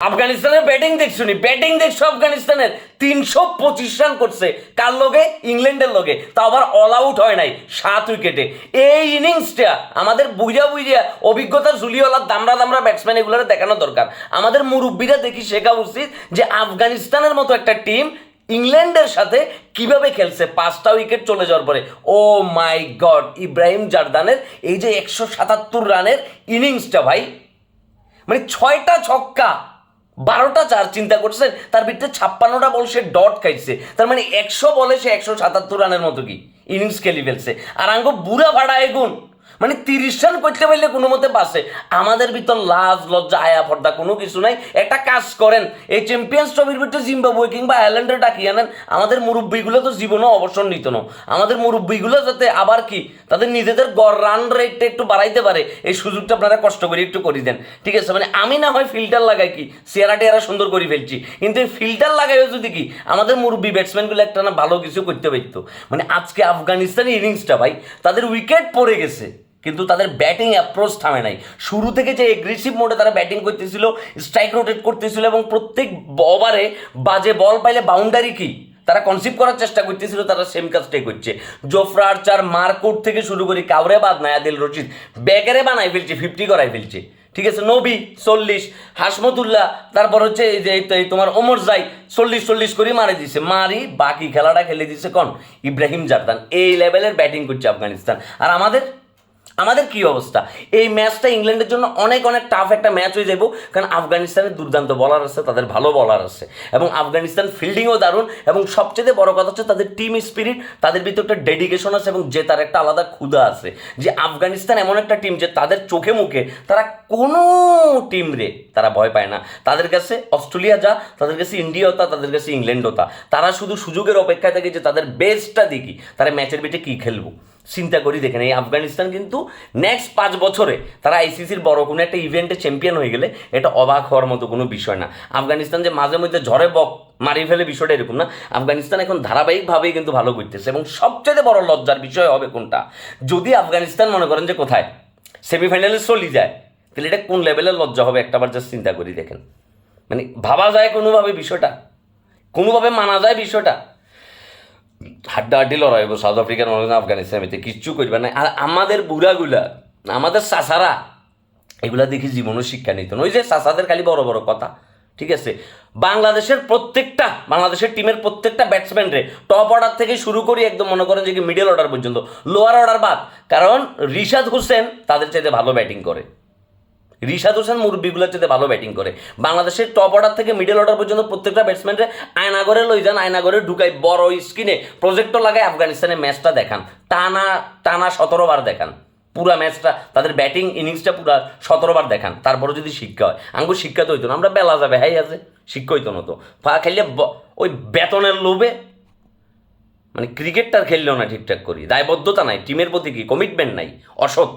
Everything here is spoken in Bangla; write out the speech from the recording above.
আফগানিস্তানের ব্যাটিং দেখছ নি ব্যাটিং দেখছ আফগানিস্তানের। তিনশো পঁচিশ রান করছে। কার লগে? ইংল্যান্ডের লগে। তা আবার অল আউট হয় নাই, সাত উইকেটে। এই ইনিংসটা আমাদের বুঝা বুঝিয়া অভিজ্ঞতা জুলিওয়ালার দামরা দামরা ব্যাটসম্যান এগুলোর দেখানো দরকার। আমাদের মুরব্বীরা দেখি শেখা উচিত যে আফগানিস্তানের মতো একটা টিম ইংল্যান্ডের সাথে কীভাবে খেলছে, পাঁচটা উইকেট চলে যাওয়ার পরে। ও মাই গড, ইব্রাহিম জারদানের এই যে একশো সাতাত্তর রানের ইনিংসটা ভাই। মানে ছয়টা ছক্কা বারোটা চার চিন্তা করছে তার ভিতরে ছাপ্পান্নটা বল সে ডট খাইছে। তার মানে একশো বলে সে একশো সাতাত্তর রানের মতো কি? ইনিংস খেলি ফেলছে। আর আঙ্গ বুড়া ভাড়া এগুন। মানে তিরিশ রান করতে পারলে কোনো মতে বাসে। আমাদের ভিতর লাজ, লজ্জা, আয়া পর্দা কোনো কিছু নাই। একটা কাজ করেন, এই চ্যাম্পিয়ন্স ট্রফির ভিতরে জিম্বাবুয়ে কিংবা আয়ারল্যান্ডে ডাকিয়ে আনেন, আমাদের মুরব্বীগুলো তো জীবনেও অবসর নিত না। আমাদের মুরব্বীগুলো যাতে আবার কি, তাদের নিজেদের গড় রান রেটটা একটু বাড়াইতে পারে, এই সুযোগটা আপনারা কষ্ট করে একটু করে দেন। ঠিক আছে মানে আমি না হয় ফিল্টার লাগাই কি চেয়ারা টেয়ারা সুন্দর করে ফেলছি। কিন্তু এই ফিল্টার লাগাইও যদি কি, আমাদের মুরব্বী ব্যাটসম্যানগুলো একটা না ভালো কিছু করতে পারতো। মানে আজকে আফগানিস্তানের ইনিংসটা ভাই, তাদের উইকেট পড়ে গেছে। কিন্তু তাদের ব্যাটিং অ্যাপ্রোচ থামে নাই। শুরু থেকে যে এগ্রেসিভ মোডে তারা ব্যাটিং করতেছিল স্ট্রাইক রোটেট করতেছিল এবং প্রত্যেক ওভারে বাজে বল পাইলে বাউন্ডারি কি? তারা কনসিভ করার চেষ্টা করতেছিল, তারা সেম কাজটাই করছে। জোফরা আর্চার মার্কোট থেকে শুরু করি কাউরে বাদ নায়াদিল রশিদ ব্যাগেরে বানাই ফেলছে ফিফটি করাই ফেলছে। ঠিক আছে নবী চল্লিশ হাসমতুল্লাহ তারপর হচ্ছে এই যে তোমার ওমর জাই চল্লিশ চল্লিশ করে মারে দিছে। মারি, বাকি খেলাটা খেলে দিছে কোন? ইব্রাহিম জারদান এই লেভেলের ব্যাটিং করছে আফগানিস্তান আর আমাদের আমাদের কি অবস্থা? এই ম্যাচটা ইংল্যান্ডের জন্য অনেক অনেক টাফ একটা ম্যাচ হয়ে যাব কারণ আফগানিস্তানের দুর্দান্ত বলার আছে, তাদের ভালো বলার আছে। এবং আফগানিস্তান ফিল্ডিংও দারুণ এবং সবচেয়ে বড় কথা হচ্ছে তাদের টিম স্পিরিট তাদের ভিতরে একটা ডেডিকেশন আছে এবং যে তার একটা আলাদা ক্ষুধা আছে। যে আফগানিস্তান এমন একটা টিম যে তাদের চোখে মুখে তারা কোনো টিম রে তারা ভয় পায় না। তাদের কাছে অস্ট্রেলিয়া যা, তাদের কাছে ইন্ডিয়া তা, তাদের কাছে ইংল্যান্ডও তা। তারা শুধু সুযোগের অপেক্ষায় থাকে যে তাদের বেস্টটা দেখি। তারা ম্যাচের বিটে কী খেলব? চিন্তা করি দেখেন এই আফগানিস্তান কিন্তু নেক্সট পাঁচ বছরে তারা আইসিসির বড় কোনো একটা ইভেন্টে চ্যাম্পিয়ন হয়ে গেলে এটা অবাক হওয়ার মতো কোনো বিষয় না। আফগানিস্তান যে মাঝে মধ্যে ঝড়ে বক মারি ফেলে বিষয়টা এরকম না। আফগানিস্তান এখন ধারাবাহিকভাবেই কিন্তু ভালো করতেছে এবং সবচেয়ে বড় লজ্জার বিষয় হবে কোনটা? যদি আফগানিস্তান মনে করেন যে কোথায়? সেমিফাইনালে চলি যায়। তাহলে এটা কোন লেভেলের লজ্জা হবে? একটাবার জাস্ট চিন্তা করি, দেখেন। মানে ভাবা যায় কোনোভাবে বিষয়টা। কোনোভাবে মানা যায় বিষয়টা। হাড্ডাহাড্ডি লড়াই হইব সাউথ আফ্রিকার মনে হয় আফগানিস্তান এতে কিচ্ছু করবে না আর আমাদের বুড়াগুলা, আমাদের চাচারা, এগুলা দেখি জীবনও শিক্ষা নিত। ওই যে চাচাদের খালি বড় বড় কথা, ঠিক আছে? বাংলাদেশের প্রত্যেকটা, বাংলাদেশের টিমের প্রত্যেকটা ব্যাটসম্যান রে টপ অর্ডার থেকে শুরু করি একদম মনে করেন যে কি মিডল অর্ডার পর্যন্ত। লোয়ার অর্ডার বাদ। কারণ রিশাদ হোসেন তাদের চাইতে ভালো ব্যাটিং করে। রিশাদ হোসেন মুরব্বীগুলোর চাইতে ভালো ব্যাটিং করে। বাংলাদেশের টপ অর্ডার থেকে মিডল অর্ডার পর্যন্ত প্রত্যেকটা ব্যাটসম্যানরে আয়নাগরে লই যান, আয়নাগরে ঢুকাই বড় স্ক্রিনে প্রজেক্টর লাগায় আফগানিস্তানের ম্যাচটা দেখান। টানা টানা সতেরো বার দেখান। পুরা ম্যাচটা তাদের ব্যাটিং ইনিংসটা পুরা সতেরো বার দেখান। তারপরে যদি শিক্ষা হয়, আঙ্গুর শিক্ষা তো হইতো না, আমরা বেলা যাবে হ্যাঁ আছে শিক্ষা হইতো না তো। ফা খেললে ওই বেতনের লোভে মানে ক্রিকেটটা খেললেও না ঠিকঠাক করি। দায়বদ্ধতা নাই টিমের প্রতি কি কমিটমেন্ট নাই? অসৎ।